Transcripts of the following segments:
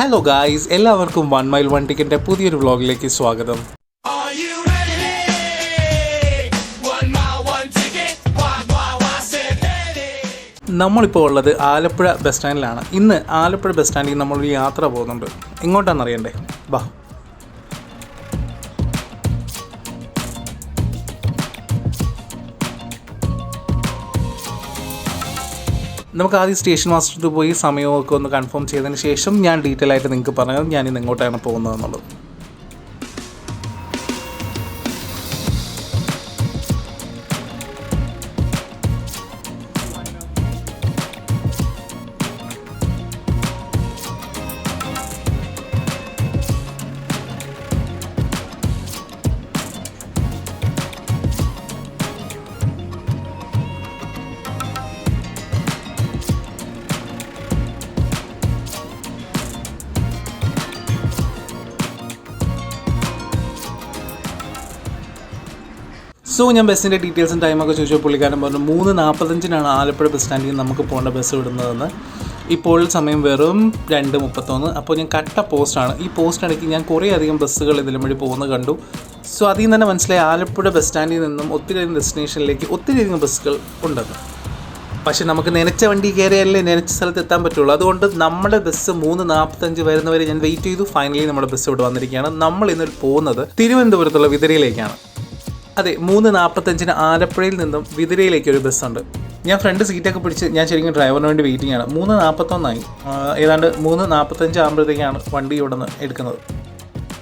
Hello guys എല്ലാവർക്കും one mile one ടിക്കറ്റിന്റെ പുതിയൊരു വ്ളോഗിലേക്ക് സ്വാഗതം? നമ്മളിപ്പോൾ ഉള്ളത് ആലപ്പുഴ ബസ് സ്റ്റാൻഡിലാണ്. ഇന്ന് ആലപ്പുഴ ബസ് സ്റ്റാൻഡിൽ നമ്മളൊരു യാത്ര പോകുന്നുണ്ട് എങ്ങോട്ടാണെന്ന് അറിയണ്ടേ നമുക്ക് ആദ്യം സ്റ്റേഷൻ മാസ്റ്ററിൽ പോയി സമയമൊക്കെ ഒന്ന് കൺഫേം ചെയ്തതിന് ശേഷം ഞാൻ ഡീറ്റെയിൽ ആയിട്ട് നിങ്ങൾക്ക് പറഞ്ഞത് ഞാൻ ഇന്ന് എങ്ങോട്ടാണ് പോകുന്നതെന്നുള്ളത്. സോ ഞാൻ ബസ്സിന്റെ ഡീറ്റെയിൽസും ടൈമൊക്കെ ചോദിച്ചപ്പോൾ പുള്ളിക്കാരൻ പറഞ്ഞു മൂന്ന് നാൽപ്പത്തഞ്ചിനാണ് ആലപ്പുഴ ബസ് സ്റ്റാൻഡിൽ നമുക്ക് പോകേണ്ട ബസ് വിടുന്നതെന്ന് ഇപ്പോൾ സമയം വെറും രണ്ട് മുപ്പത്തൊന്ന്. അപ്പോൾ ഞാൻ കട്ട പോസ്റ്റാണ് ഈ പോസ്റ്റ് ഇടയ്ക്ക് ഞാൻ കുറേ അധികം ബസ്സുകൾ ഇതിലും വഴി പോകുന്നത് കണ്ടു. സോ അതിൽ നിന്ന് തന്നെ മനസ്സിലായി ആലപ്പുഴ ബസ് സ്റ്റാൻഡിൽ നിന്നും ഒത്തിരിയധികം ഡെസ്റ്റിനേഷനിലേക്ക് ഒത്തിരിയധികം ബസ്സുകൾ ഉണ്ടെന്ന്. പക്ഷേ നമുക്ക് നനച്ച വണ്ടി കയറിയാലേ നനച്ച സ്ഥലത്ത് എത്താൻ പറ്റുള്ളൂ. അതുകൊണ്ട് നമ്മുടെ ബസ് മൂന്ന് നാൽപ്പത്തഞ്ച് വരുന്നവരെ ഞാൻ വെയിറ്റ് ചെയ്തു. ഫൈനലി നമ്മുടെ ബസ് ഇവിടെ വന്നിരിക്കുകയാണ്. നമ്മൾ ഇന്ന് പോകുന്നത് തിരുവനന്തപുരത്തുള്ള വിതരയിലേക്കാണ്. അതെ മൂന്ന് നാൽപ്പത്തഞ്ചിന് ആലപ്പുഴയിൽ നിന്നും വിതിരയിലേക്ക് ഒരു ബസ്സുണ്ട് ഞാൻ ഫ്രണ്ട് സീറ്റൊക്കെ പിടിച്ച് ഞാൻ ശരിക്കും ഡ്രൈവറിന് വേണ്ടി വെയിറ്റിംഗ് ആണ്. മൂന്ന് നാൽപ്പത്തൊന്നായി ഏതാണ്ട് മൂന്ന് നാൽപ്പത്തഞ്ച് ആകുമ്പോഴത്തേക്കാണ് വണ്ടി ഇവിടെ നിന്ന് എടുക്കുന്നത്.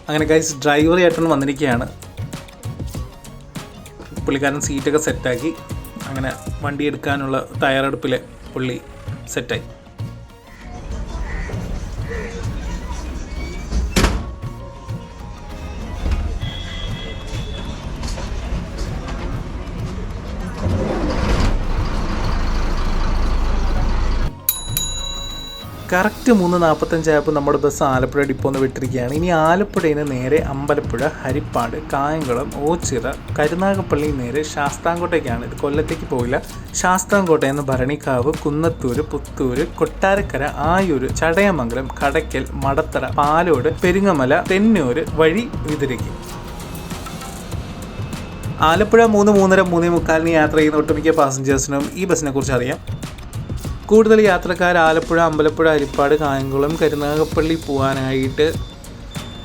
അങ്ങനെ ഗൈസ് ഡ്രൈവർ ചേട്ടൻ വന്നിരിക്കുകയാണ്. പുള്ളിക്കാരൻ സീറ്റൊക്കെ സെറ്റാക്കി അങ്ങനെ വണ്ടി എടുക്കാനുള്ള തയ്യാറെടുപ്പിൽ പുള്ളി സെറ്റായി കറക്റ്റ് മൂന്ന് നാൽപ്പത്തഞ്ചായപ്പോൾ നമ്മുടെ ബസ് ആലപ്പുഴ ഡിപ്പോ നിന്ന് വിട്ടിരിക്കുകയാണ്. ഇനി ആലപ്പുഴയിൽ നിന്ന് നേരെ അമ്പലപ്പുഴ ഹരിപ്പാട് കായംകുളം ഓച്ചിറ കരുനാഗപ്പള്ളി നേരെ ശാസ്താംകോട്ടേക്കാണ്. ഇത് കൊല്ലത്തേക്ക് പോയില്ല ശാസ്താംകോട്ടയിൽ നിന്ന് ഭരണിക്കാവ് കുന്നത്തൂർ പുത്തൂർ കൊട്ടാരക്കര ആയൂര് ചടയമംഗലം കടയ്ക്കൽ മടത്തറ പാലോട് പെരിങ്ങമല തെന്നൂർ വഴി വിതിരയ്ക്ക് ആലപ്പുഴ മൂന്ന് മൂന്നര മൂന്നേ മുക്കാലിന് യാത്ര ചെയ്യുന്ന ഒട്ടുമിക്ക പാസഞ്ചേഴ്സിനും ഈ ബസ്സിനെ കുറിച്ച് അറിയാം. കൂടുതൽ യാത്രക്കാർ ആലപ്പുഴ അമ്പലപ്പുഴ അരിപ്പാട് കായംകുളം കരുനാഗപ്പള്ളി പോകാനായിട്ട്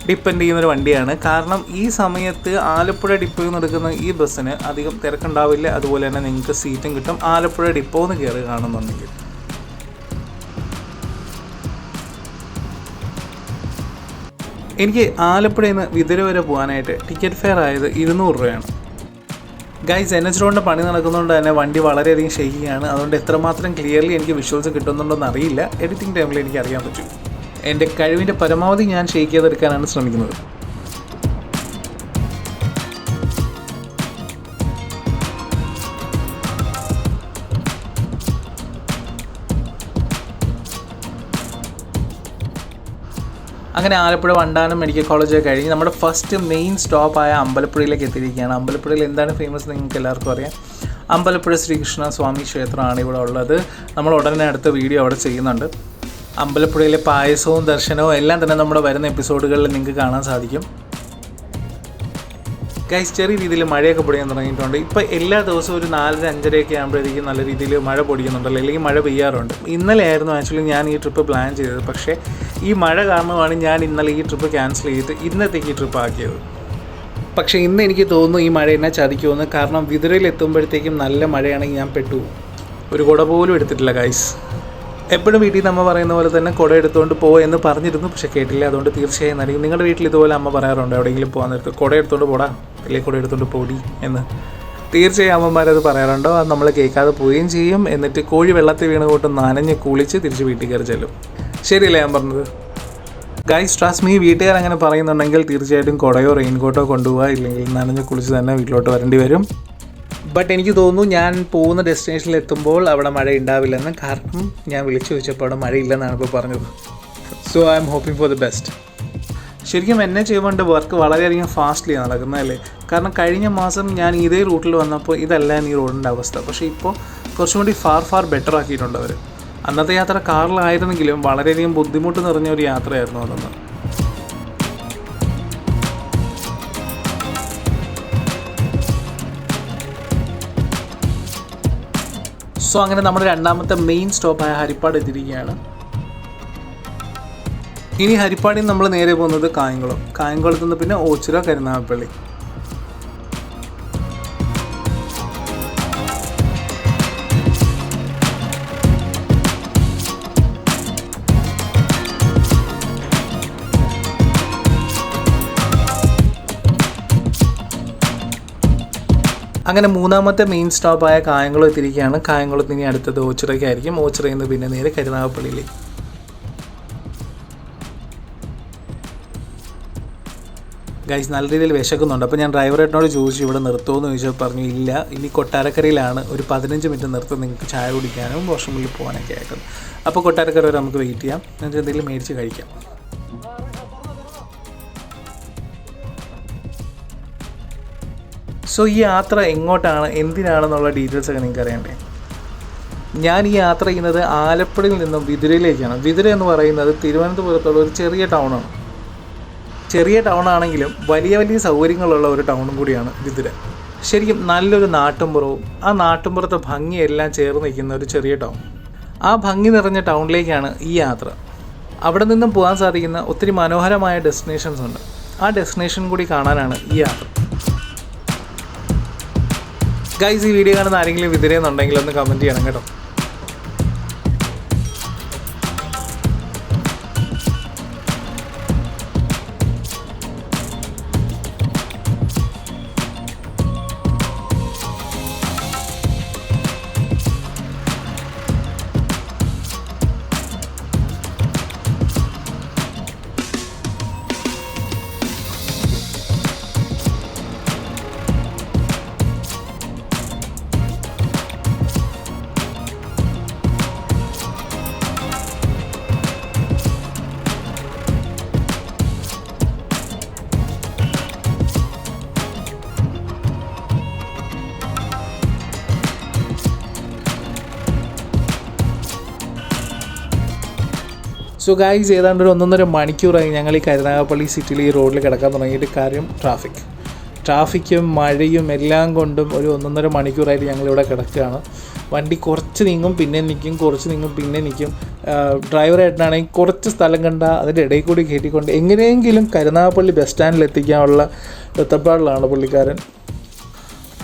ഡിപ്പെൻഡ് ചെയ്യുന്നൊരു വണ്ടിയാണ്. കാരണം ഈ സമയത്ത് ആലപ്പുഴ ഡിപ്പോയിൽ നടക്കുന്ന ഈ ബസ്സിന് അധികം തിരക്കുണ്ടാവില്ല. അതുപോലെ തന്നെ നിങ്ങൾക്ക് സീറ്റും കിട്ടും. ആലപ്പുഴ ഡിപ്പോ എന്ന് കയറി കാണുന്നുണ്ടെങ്കിൽ. എനിക്ക് ആലപ്പുഴയിൽ നിന്ന് വിതുര വരെ പോകാനായിട്ട് ടിക്കറ്റ് ഫെയർ ആയത് ഇരുന്നൂറ് രൂപയാണ്. ഗൈസ് എൻ എച്ച് റോഡിന്റെ പണി നടക്കുന്നതുകൊണ്ട് തന്നെ വണ്ടി വളരെയധികം ഷെയ്ക്കിയാണ് അതുകൊണ്ട് എത്രമാത്രം ക്ലിയർലി എനിക്ക് വിഷ്വൽസ് കിട്ടുന്നുണ്ടോയെന്ന് അറിയില്ല. എഡിറ്റിംഗ് ടൈമിൽ എനിക്ക് അറിയാൻ പറ്റും. എന്റെ കഴിവിന്റെ പരമാവധി ഞാൻ ഷെയ്ക്ക് ചെയ്തെടുക്കാനാണ് ശ്രമിക്കുന്നത്. അങ്ങനെ ആലപ്പുഴ വണ്ടാനം മെഡിക്കൽ കോളേജ് കഴിഞ്ഞ് നമ്മുടെ ഫസ്റ്റ് മെയിൻ സ്റ്റോപ്പായ അമ്പലപ്പുഴയിലേക്ക് എത്തിയിരിക്കുകയാണ്. അമ്പലപ്പുഴയിൽ എന്താണ് ഫേമസ് നിങ്ങൾക്ക് എല്ലാവർക്കും അറിയാം. അമ്പലപ്പുഴ ശ്രീകൃഷ്ണ സ്വാമി ക്ഷേത്രമാണ് ഇവിടെ ഉള്ളത്. നമ്മൾ ഉടനെ അടുത്ത വീഡിയോ അവിടെ ചെയ്യുന്നുണ്ട്. അമ്പലപ്പുഴയിലെ പായസവും ദർശനവും എല്ലാം തന്നെ നമ്മുടെ വരുന്ന എപ്പിസോഡുകളിൽ നിങ്ങൾക്ക് കാണാൻ സാധിക്കും. ഗൈസ് ചെറിയ രീതിയിൽ മഴയൊക്കെ പൊടിയാൻ തുടങ്ങിയിട്ടുണ്ട്. ഇപ്പോൾ എല്ലാ ദിവസവും ഒരു നാലര അഞ്ചരയൊക്കെ ആകുമ്പോഴത്തേക്കും നല്ല രീതിയിൽ മഴ പൊടിക്കുന്നുണ്ടല്ലോ അല്ലെങ്കിൽ മഴ പെയ്യാറുണ്ട്. ഇന്നലെ ആയിരുന്നു ആക്ച്വലി ഞാൻ ഈ ട്രിപ്പ് പ്ലാൻ ചെയ്തത്. പക്ഷേ ഈ മഴ കാരണമാണ് ഞാൻ ഇന്നലെ ഈ ട്രിപ്പ് ക്യാൻസൽ ചെയ്തിട്ട് ഇന്നത്തേക്ക് ഈ ട്രിപ്പ് ആക്കിയത്. പക്ഷേ ഇന്ന് എനിക്ക് തോന്നുന്നു ഈ മഴ എന്നെ ചതിക്കുമെന്ന്. കാരണം വിതുരയിൽ എത്തുമ്പോഴത്തേക്കും നല്ല മഴയാണെങ്കിൽ ഞാൻ പെട്ടു. ഒരു കുട പോലും എടുത്തിട്ടില്ല ഗൈസ് എപ്പോഴും വീട്ടിൽ നിന്ന് അമ്മ പറയുന്ന പോലെ തന്നെ കുട എടുത്തുകൊണ്ട് പോ എന്ന് പറഞ്ഞിരുന്നു. പക്ഷേ കേട്ടില്ല. അതുകൊണ്ട് തീർച്ചയായും നൽകി നിങ്ങളുടെ വീട്ടിൽ ഇതുപോലെ അമ്മ പറയാറുണ്ട്? എവിടെയെങ്കിലും പോകാൻ നേരത്ത് കുട എടുത്തുകൊണ്ട് പോടാ. അല്ലെങ്കിൽ കുട എടുത്തുകൊണ്ട് പോടി എന്ന്. തീർച്ചയായും അമ്മമാരത് പറയാറുണ്ടോ? അത് നമ്മൾ കേൾക്കാതെ പോവുകയും ചെയ്യും. എന്നിട്ട് കോഴി വെള്ളത്തിൽ വീണ് കൂട്ട് നനഞ്ഞ് കുളിച്ച് തിരിച്ച് വീട്ടിൽ കയറി ചെല്ലും. ശരിയല്ലേ ഞാൻ പറഞ്ഞത്? ഗൈസ് ട്രാസ് മീ വീട്ടുകാർ അങ്ങനെ പറയുന്നുണ്ടെങ്കിൽ തീർച്ചയായിട്ടും കുടയോ റെയിൻകോട്ടോ കൊണ്ടുപോകുക ഇല്ലെങ്കിൽ നനഞ്ഞ് കുളിച്ച് തന്നെ വീട്ടിലോട്ട് വരേണ്ടി വരും. ബട്ട് എനിക്ക് തോന്നുന്നു ഞാൻ പോകുന്ന ഡെസ്റ്റിനേഷനിൽ എത്തുമ്പോൾ അവിടെ മഴ ഉണ്ടാവില്ലെന്ന് കാരണം ഞാൻ വിളിച്ചു ചോദിച്ചപ്പോൾ അവിടെ മഴയില്ലെന്നാണ് ഇപ്പോൾ പറഞ്ഞത്. So I'm hoping for the best ശരിക്കും എന്നെ ചെയ്യുമ്പോൾ വർക്ക് വളരെയധികം ഫാസ്റ്റ്ലി നടക്കുന്നതല്ലേ കാരണം കഴിഞ്ഞ മാസം ഞാൻ ഇതേ റൂട്ടിൽ വന്നപ്പോൾ ഇതല്ല ഈ റോഡിന്റെ അവസ്ഥ. പക്ഷേ ഇപ്പോൾ കുറച്ചും കൂടി ഫാർ ഫാർ ബെറ്റർ ആക്കിയിട്ടുണ്ട് അവർ അന്നത്തെ യാത്ര കാറിലായിരുന്നെങ്കിലും വളരെയധികം ബുദ്ധിമുട്ട് നിറഞ്ഞ ഒരു യാത്രയായിരുന്നു അതൊന്ന്. സോ അങ്ങനെ നമ്മുടെ രണ്ടാമത്തെ മെയിൻ സ്റ്റോപ്പായ ഹരിപ്പാട് എത്തിയിരിക്കുകയാണ്. ഇനി ഹരിപ്പാടിൽ നമ്മൾ നേരെ പോകുന്നത് കായംകുളം. കായംകുളത്ത് നിന്ന് പിന്നെ ഓച്ചിറ കരുനാഗപ്പള്ളി. അങ്ങനെ മൂന്നാമത്തെ മെയിൻ സ്റ്റോപ്പായ കായംകുളം എത്തിയിരിക്കുകയാണ് കായംകുളത്ത് ഇനി അടുത്തത് ഓച്ചിറയ്ക്കായിരിക്കും ഓച്ചിറയിൽ നിന്ന് പിന്നെ നേരെ കരുനാഗപ്പള്ളിയിലേക്ക്. ഗൈസ് നല്ല രീതിയിൽ വിശക്കുന്നുണ്ട്. അപ്പോൾ ഞാൻ ഡ്രൈവറേട്ടനോട് ചോദിച്ചു ഇവിടെ നിർത്തുമെന്ന് ചോദിച്ചപ്പോൾ പറഞ്ഞു ഇല്ല. ഇനി കൊട്ടാരക്കരയിലാണ് ഒരു പതിനഞ്ച് മിനിറ്റ് നിർത്തും നിങ്ങൾക്ക് ചായ കുടിക്കാനും വാഷ്റൂമിൽ പോകാനൊക്കെ ആയിട്ടുണ്ട് അപ്പോൾ കൊട്ടാരക്കര വരെ നമുക്ക് വെയിറ്റ് ചെയ്യാം. എന്നിട്ട് എന്തെങ്കിലും മേടിച്ച് കഴിക്കാം. സോ ഈ യാത്ര എങ്ങോട്ടാണ്? എന്തിനാണെന്നുള്ള ഡീറ്റെയിൽസ് ഒക്കെ നിങ്ങൾക്ക് അറിയണ്ടേ? ഞാൻ ഈ യാത്ര ചെയ്യുന്നത് ആലപ്പുഴയിൽ നിന്നും വിതുരയിലേക്കാണ്. വിതുര എന്ന് പറയുന്നത് തിരുവനന്തപുരത്തുള്ള ഒരു ചെറിയ ടൗണാണ് ചെറിയ ടൗൺ ആണെങ്കിലും വലിയ വലിയ സൗകര്യങ്ങളുള്ള ഒരു ടൗണും കൂടിയാണ് വിതുര. ശരിക്കും നല്ലൊരു നാട്ടുമ്പുറവും ആ നാട്ടുമ്പുറത്തെ ഭംഗിയെല്ലാം ചേർന്ന് നിൽക്കുന്ന ഒരു ചെറിയ ടൗൺ ആ ഭംഗി നിറഞ്ഞ ടൗണിലേക്കാണ് ഈ യാത്ര. അവിടെ നിന്നും പോകാൻ സാധിക്കുന്ന ഒത്തിരി മനോഹരമായ ഡെസ്റ്റിനേഷൻസ് ഉണ്ട്. ആ ഡെസ്റ്റിനേഷൻ കൂടി കാണാനാണ് ഈ യാത്ര. ഗൈസ് ഈ വീഡിയോ കാണുന്ന ആരെങ്കിലും വിതിരെന്നുണ്ടെങ്കിൽ ഒന്ന് കമന്റ് ചെയ്യണം കേട്ടോ. സോ ഗൈസ് ഏതാണ്ട് ഒരു ഒന്നൊന്നര മണിക്കൂറായി ഞങ്ങൾ ഈ കരുനാഗപ്പള്ളി സിറ്റിയിൽ ഈ റോഡിൽ കിടക്കാൻ തുടങ്ങിയിട്ട് കാര്യം ട്രാഫിക് ട്രാഫിക്കും മഴയും എല്ലാം കൊണ്ടും ഒരു ഒന്നൊന്നര മണിക്കൂറായിട്ട് ഞങ്ങളിവിടെ കിടക്കുകയാണ്. വണ്ടി കുറച്ച് നീങ്ങും പിന്നെ നിൽക്കും കുറച്ച് നീങ്ങും പിന്നെ നിൽക്കും ഡ്രൈവറായിട്ടാണെങ്കിൽ കുറച്ച് സ്ഥലം കണ്ട അതിന്റെ ഇടയിൽ കൂടി കയറ്റിക്കൊണ്ട് എങ്ങനെയെങ്കിലും കരുനാഗപ്പള്ളി ബസ് സ്റ്റാൻഡിൽ എത്തിക്കാനുള്ള എത്തപ്പാടിലാണ് പുള്ളിക്കാരൻ.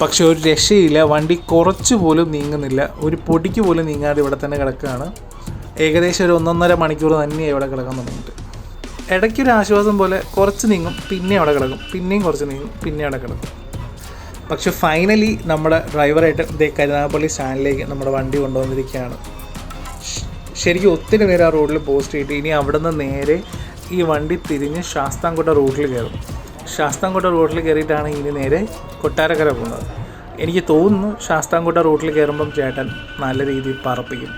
പക്ഷെ ഒരു രക്ഷയില്ല വണ്ടി കുറച്ച് പോലും നീങ്ങുന്നില്ല. ഒരു പൊടിക്ക് പോലും നീങ്ങാതെ ഇവിടെ തന്നെ കിടക്കുകയാണ്. ഏകദേശം ഒരു ഒന്നൊന്നര മണിക്കൂർ തന്നെ ഇവിടെ കിടക്കാൻ തുടങ്ങിയിട്ട്. ഇടയ്ക്കൊരു ആശ്വാസം പോലെ കുറച്ച് നീങ്ങും പിന്നെ അവിടെ കിടക്കും പിന്നെയും കുറച്ച് നീങ്ങും പിന്നെ അവിടെ കിടക്കും. പക്ഷെ ഫൈനലി നമ്മുടെ ഡ്രൈവറായിട്ട് ഇതേ കരുനാഗപ്പള്ളി സ്റ്റാൻഡിലേക്ക് നമ്മുടെ വണ്ടി കൊണ്ടുവന്നിരിക്കുകയാണ്. ശരിക്കും ഒത്തിരി നേരം ആ റോഡിൽ പോസ്റ്റ് ചെയ്തിട്ട് ഇനി അവിടെ നിന്ന് നേരെ ഈ വണ്ടി തിരിഞ്ഞ് ശാസ്താംകോട്ട റോഡിൽ കയറും. ശാസ്താംകോട്ട റോഡിൽ കയറിയിട്ടാണ് ഇനി നേരെ കൊട്ടാരക്കര പോകുന്നത്. എനിക്ക് തോന്നുന്നു ശാസ്താംകോട്ട റോഡിൽ കയറുമ്പം ചേട്ടൻ നല്ല രീതിയിൽ പറപ്പിക്കും.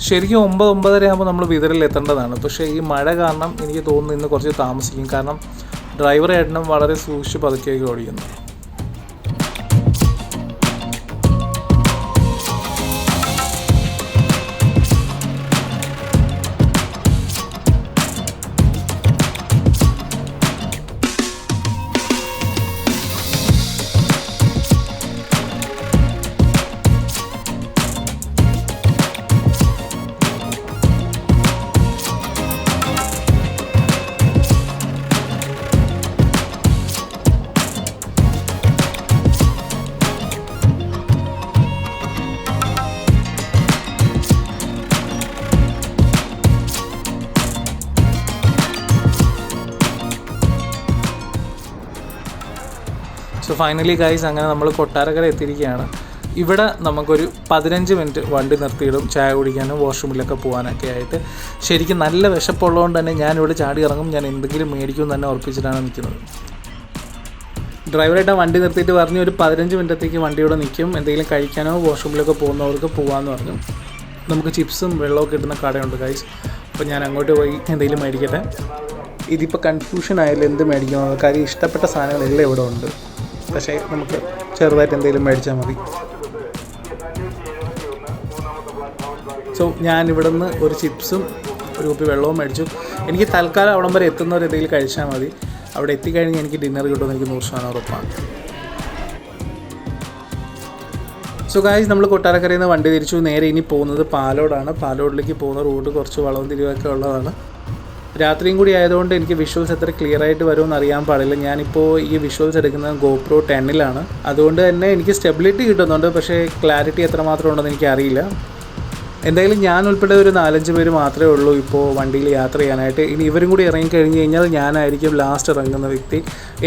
ശരിക്കും ഒമ്പത് ഒമ്പതര ആകുമ്പോൾ നമ്മൾ വിതറിൽ എത്തേണ്ടതാണ്. പക്ഷേ ഈ മഴ കാരണം എനിക്ക് തോന്നുന്നു ഇന്ന് കുറച്ച് താമസിക്കും. കാരണം ഡ്രൈവർ ഏട്ടനും വളരെ സൂക്ഷിച്ച് പതുക്കെയൊക്കെ ഓടിക്കുന്നു. ഫൈനലി ഗൈസ് അങ്ങനെ നമ്മൾ കൊട്ടാരക്കര എത്തിയിരിക്കുകയാണ്. ഇവിടെ നമുക്കൊരു പതിനഞ്ച് മിനിറ്റ് വണ്ടി നിർത്തിയിടും ചായ കുടിക്കാനും വാഷ്റൂമിലൊക്കെ പോകാനൊക്കെ ആയിട്ട്. ശരിക്കും നല്ല വിശപ്പുള്ളതുകൊണ്ട് തന്നെ ഞാനിവിടെ ചാടി ഇറങ്ങും ഞാൻ എന്തെങ്കിലും മേടിക്കും തന്നെ ഉറപ്പിച്ചിട്ടാണ് നിൽക്കുന്നത്. ഡ്രൈവറായിട്ട് വണ്ടി നിർത്തിയിട്ട് പറഞ്ഞു ഒരു പതിനഞ്ച് മിനിറ്റത്തേക്ക് വണ്ടിയോടെ നിൽക്കും. എന്തെങ്കിലും കഴിക്കാനോ വാഷ്റൂമിലൊക്കെ പോകുന്നവർക്ക് പോകാമെന്ന് പറഞ്ഞു. നമുക്ക് ചിപ്സും വെള്ളമൊക്കെ കിട്ടുന്ന കടയുണ്ട് ഗൈസ് അപ്പോൾ ഞാൻ അങ്ങോട്ട് പോയി എന്തെങ്കിലും മേടിക്കട്ടെ. ഇതിപ്പോൾ കൺഫ്യൂഷൻ ആയാലും എന്ത് മേടിക്കണം കാര്യം ഇഷ്ടപ്പെട്ട സാധനങ്ങളെല്ലാം ഇവിടെ ഉണ്ട്. പക്ഷേ നമുക്ക് ചെറുതായിട്ട് എന്തെങ്കിലും മേടിച്ചാൽ മതി. സോ ഞാൻ ഇവിടെ ഒരു ചിപ്സും ഒരു കുപ്പി വെള്ളവും മേടിച്ചു. എനിക്ക് തൽക്കാലം അവിടം വരെ എത്തുന്നവർ എന്തെങ്കിലും കഴിച്ചാൽ മതി. അവിടെ എത്തിക്കഴിഞ്ഞ് എനിക്ക് ഡിന്നർ കിട്ടുമെന്ന് എനിക്ക് നൂറ് ശതമാനം ഉറപ്പാണ്. സോ ഗായ്സ് നമ്മൾ കൊട്ടാരക്കരയിൽ നിന്ന് വണ്ടി തിരിച്ചു. നേരെ ഇനി പോകുന്നത് പാലോടാണ്. പാലോടിലേക്ക് പോകുന്ന റൂട്ട് കുറച്ച് വളവും തിരിവൊക്കെ ഉള്ളതാണ്. രാത്രിയും കൂടി ആയതുകൊണ്ട് എനിക്ക് വിഷ്വൽസ് എത്ര ക്ലിയർ ആയിട്ട് വരുമെന്ന് അറിയാൻ പാടില്ല. ഞാനിപ്പോൾ ഈ വിഷ്വൽസ് എടുക്കുന്നത് ഗോപ്രോ ടെന്നിലാണ് അതുകൊണ്ട് തന്നെ എനിക്ക് സ്റ്റെബിലിറ്റി കിട്ടുന്നുണ്ട് പക്ഷേ ക്ലാരിറ്റി എത്രമാത്രം ഉണ്ടെന്ന് എനിക്ക് അറിയില്ല. എന്തായാലും ഞാൻ ഉൾപ്പെടെ ഒരു നാലഞ്ച് പേര് മാത്രമേ ഉള്ളൂ ഇപ്പോൾ വണ്ടിയിൽ യാത്ര ചെയ്യാനായിട്ട്. ഇനി ഇവരും കൂടി ഇറങ്ങി കഴിഞ്ഞ് കഴിഞ്ഞാൽ ഞാനായിരിക്കും ലാസ്റ്റ് ഇറങ്ങുന്ന വ്യക്തി.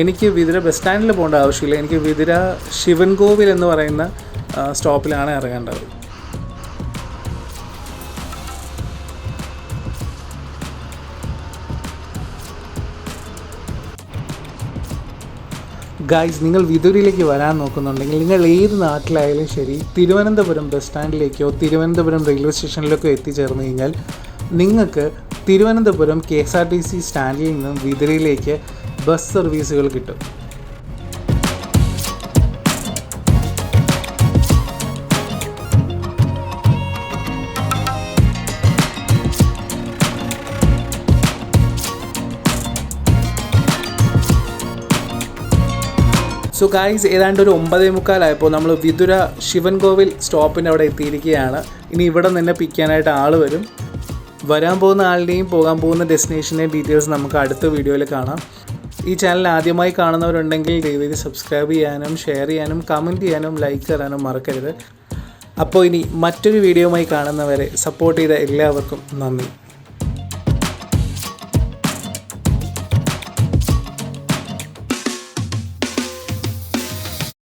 എനിക്ക് വിതിര ബസ് സ്റ്റാൻഡിൽ പോകേണ്ട ആവശ്യമില്ല. എനിക്ക് വിതിര ശിവൻകോവിൽ എന്ന് പറയുന്ന സ്റ്റോപ്പിലാണ് ഇറങ്ങേണ്ടത്. ഗായ്സ് നിങ്ങൾ വിദൂരിലേക്ക് വരാൻ നോക്കുന്നുണ്ടെങ്കിൽ നിങ്ങൾ ഏത് നാട്ടിലായാലും ശരി തിരുവനന്തപുരം ബസ് സ്റ്റാൻഡിലേക്കോ തിരുവനന്തപുരം റെയിൽവേ സ്റ്റേഷനിലേക്കോ എത്തിച്ചേർന്ന് കഴിഞ്ഞാൽ നിങ്ങൾക്ക് Thiruvananthapuram K S R T C സ്റ്റാൻഡിൽ നിന്നും വിദുരയിലേക്ക് ബസ് സർവീസുകൾ കിട്ടും. സോ ഗായ്സ് ഏതാണ്ട് ഒരു ഒമ്പതേ മുക്കാലായപ്പോൾ നമ്മൾ വിതുര ശിവൻകോവിൽ സ്റ്റോപ്പിന്റെ അവിടെ എത്തിയിരിക്കുകയാണ്. ഇനി ഇവിടെ നിന്ന് പിക്കാനായിട്ട് ആൾ വരും. വരാൻ പോകുന്ന ആളുടെയും പോകാൻ പോകുന്ന ഡെസ്റ്റിനേഷന്റെയും ഡീറ്റെയിൽസ് നമുക്ക് അടുത്ത വീഡിയോയിൽ കാണാം. ഈ ചാനൽ ആദ്യമായി കാണുന്നവരുണ്ടെങ്കിൽ ദയവേദി സബ്സ്ക്രൈബ് ചെയ്യാനും ഷെയർ ചെയ്യാനും കമന്റ് ചെയ്യാനും ലൈക്ക് തരാനും മറക്കരുത്. അപ്പോൾ ഇനി മറ്റൊരു വീഡിയോയുമായി കാണുന്നവരെ സപ്പോർട്ട് ചെയ്ത എല്ലാവർക്കും നന്ദി.